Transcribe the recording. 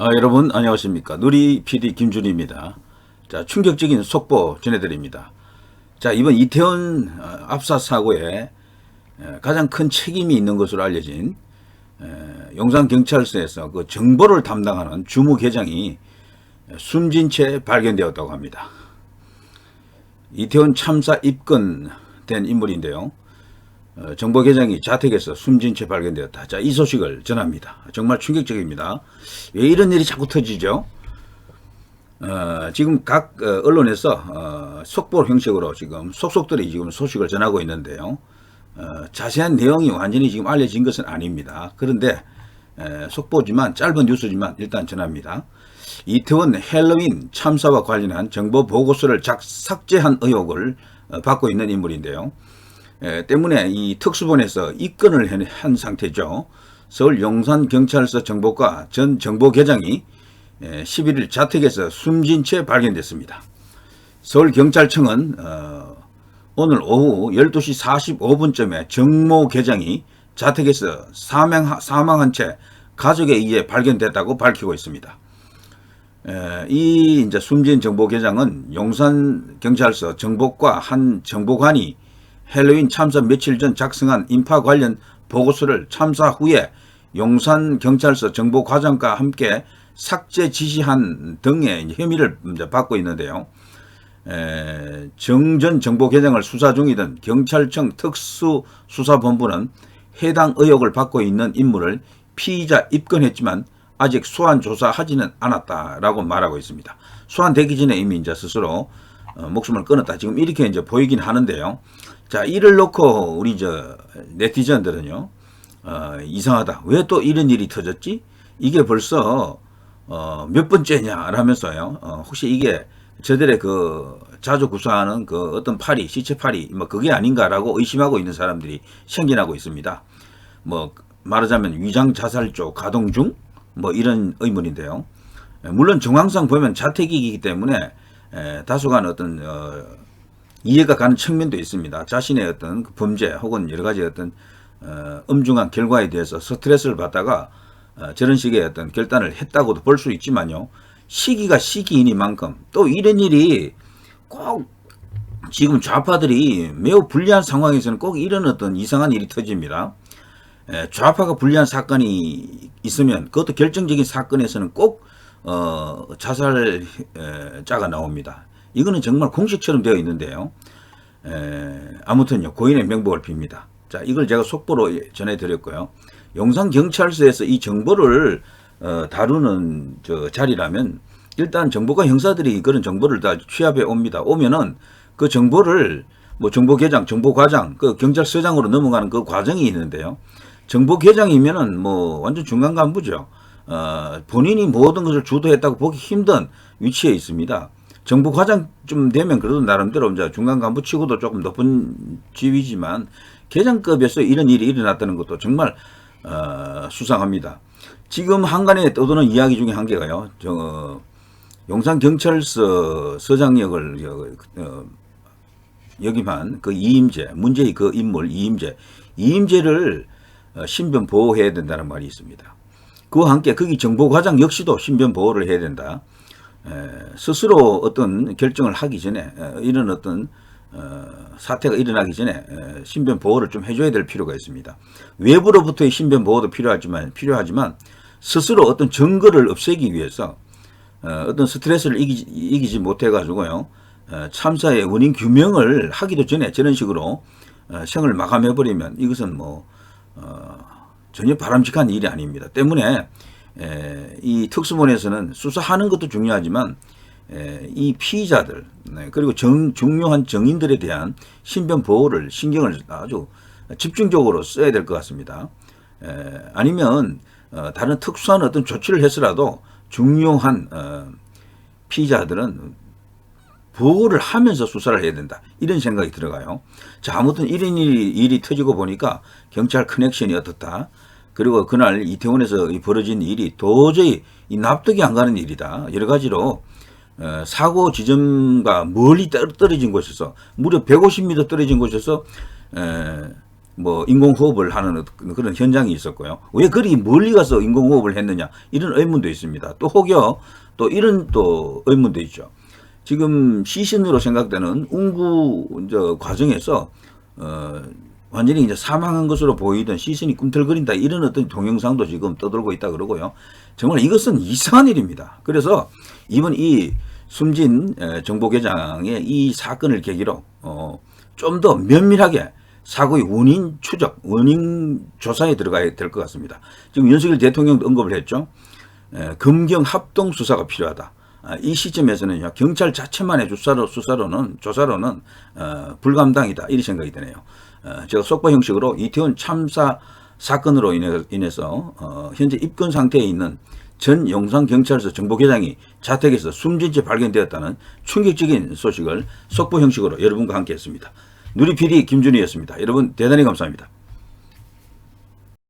아, 여러분 안녕하십니까 누리 PD 김준희입니다. 자 충격적인 속보 전해드립니다. 자 이번 이태원 어, 압사 사고에 에, 가장 큰 책임이 있는 것으로 알려진 에, 용산 경찰서에서 그 정보를 담당하는 주무 계장이 숨진 채 발견되었다고 합니다. 이태원 참사 입건된 인물인데요. 어, 정보계장이 자택에서 숨진 채 발견되었다. 자, 이 소식을 전합니다. 정말 충격적입니다. 왜 이런 일이 자꾸 터지죠? 어, 지금 각 어, 언론에서 어, 속보 형식으로 지금 속속들이 지금 소식을 전하고 있는데요. 어, 자세한 내용이 완전히 지금 알려진 것은 아닙니다. 그런데 에, 속보지만 짧은 뉴스지만 일단 전합니다. 이태원 헬로윈 참사와 관련한 정보 보고서를 작, 삭제한 의혹을 어, 받고 있는 인물인데요. 에, 때문에 이 특수본에서 입건을 한- 한 상태죠. 서울 용산경찰서 정보과 전 정보계장이 에, 11일 자택에서 숨진 채 발견됐습니다. 서울경찰청은 어, 오늘 오후 12시 45분쯤에 정모 계장이 자택에서 사망, 사망한 채 가족에 의해 발견됐다고 밝히고 있습니다. 에, 이 이제 숨진 정보 계장은 용산 경찰서 정보과 한 정보관이 헬로윈 참사 며칠 전 작성한 인파 관련 보고서를 참사 후에 용산 경찰서 정보과장과 함께 삭제 지시한 등의 혐의를 받고 있는데요. 에, 정전 정보계장을 수사 중이던 경찰청 특수수사본부는 해당 의혹을 받고 있는 인물을 피의자 입건했지만 아직 소환 조사하지는 않았다라고 말하고 있습니다. 소환되기 전에 이미 이제 스스로 어, 목숨을 끊었다. 지금 이렇게 이제 보이긴 하는데요. 자, 이를 놓고 우리 저 네티즌들은요, 어, 이상하다. 왜 또 이런 일이 터졌지? 이게 벌써 어, 몇 번째냐 라면서요. 어, 혹시 이게 저들의 그 자주 구사하는 그 어떤 파리, 시체 파리, 뭐 그게 아닌가라고 의심하고 있는 사람들이 생겨나고 있습니다. 뭐 말하자면 위장 자살조 가동 중 뭐 이런 의문인데요. 에, 물론 정황상 보면 자택이기 때문에 에, 다소간 어떤 어, 이해가 가는 측면도 있습니다. 자신의 어떤 그 범죄 혹은 여러 가지 어떤 어, 엄중한 결과에 대해서 스트레스를 받다가 어, 저런 식의 어떤 결단을 했다고도 볼 수 있지만요. 시기가 시기이니만큼 또 이런 일이 꼭 지금 좌파들이 매우 불리한 상황에서는 꼭 이런 어떤 이상한 일이 터집니다. 에, 좌파가 불리한 사건이 있으면 그것도 결정적인 사건에서는 꼭 어, 자살자가 나옵니다. 이거는 정말 공식처럼 되어 있는데요. 에, 아무튼요 고인의 명복을 빕니다. 자 이걸 제가 속보로 전해드렸고요. 용산 경찰서에서 이 정보를 어, 다루는 저 자리라면 일단 정보가 형사들이 그런 정보를 다 취합해 옵니다. 오면은 그 정보를 뭐 정보계장, 정보과장, 그 경찰서장으로 넘어가는 그 과정이 있는데요. 정보계장이면은 뭐 완전 중간 간부죠. 어, 본인이 모든 것을 주도했다고 보기 힘든 위치에 있습니다. 정보과장쯤 되면 그래도 나름대로 이제 중간 간부 치고도 조금 높은 지위지만 계장급에서 이런 일이 일어났다는 것도 정말 어, 수상합니다. 지금 한간에 떠도는 이야기 중에 한 개가요. 저 용산 경찰서 서장역을 여- 어, 역임한 그 이임재, 문제의 그 인물 이임재, 이임재를 어, 신변 보호해야 된다는 말이 있습니다. 그와 함께 거기 정보과장 역시도 신변 보호를 해야 된다. 에, 스스로 어떤 결정을 하기 전에 에, 이런 어떤 어, 사태가 일어나기 전에 에, 신변 보호를 좀 해줘야 될 필요가 있습니다. 외부로부터의 신변 보호도 필요하지만 필요하지만 스스로 어떤 증거를 없애기 위해서 어, 어떤 스트레스를 이기지, 이기지 못해 가지고요 어, 참사의 원인 규명을 하기도 전에 저런 식으로 어, 생을 마감해 버리면 이것은 뭐 어, 전혀 바람직한 일이 아닙니다. 때문에 에, 이 특수본에서는 수사하는 것도 중요하지만 에, 이 피의자들 네, 그리고 정, 중요한 정인들에 대한 신변 보호를 신경을 아주 집중적으로 써야 될 것 같습니다. 에, 아니면 어, 다른 특수한 어떤 조치를 해서라도 중요한 어, 피의자들은 보호를 하면서 수사를 해야 된다. 이런 생각이 들어가요. 자, 아무튼 이런 일이, 일이 터지고 보니까 경찰 커넥션이 어떻다. 그리고 그날 이태원에서 이 벌어진 일이 도저히 이 납득이 안 가는 일이다. 여러 가지로 어, 사고 지점과 멀리 떨- 떨어진 곳에서 무려 150m 떨어진 곳에서 에, 뭐 인공호흡을 하는 그런 현장이 있었고요. 왜 그리 멀리 가서 인공호흡을 했느냐 이런 의문도 있습니다. 또 혹여 또 이런 또 의문도 있죠. 지금 시신으로 생각되는 운구 과정에서 어 완전히 이제 사망한 것으로 보이던 시신이 꿈틀거린다 이런 어떤 동영상도 지금 떠돌고 있다 그러고요. 정말 이것은 이상한 일입니다. 그래서 이번 이 숨진 에, 정보계장의 이 사건을 계기로 어, 좀 더 면밀하게 사고의 원인 추적, 원인 조사에 들어가야 될 것 같습니다. 지금 윤석열 대통령도 언급을 했죠. 에, 검경 합동 수사가 필요하다. 아, 이 시점에서는요 경찰 자체만의 수사로 수사로는 조사로는 어, 불감당이다 이런 생각이 드네요. 어, 제가 속보 형식으로 이태원 참사 사건으로 인해, 인해서 어, 현재 입건 상태에 있는 전 용산 경찰서 정보계장이 자택에서 숨진 채 발견되었다는 충격적인 소식을 속보 형식으로 여러분과 함께 했습니다. 누리 PD 김준희였습니다. 여러분 대단히 감사합니다.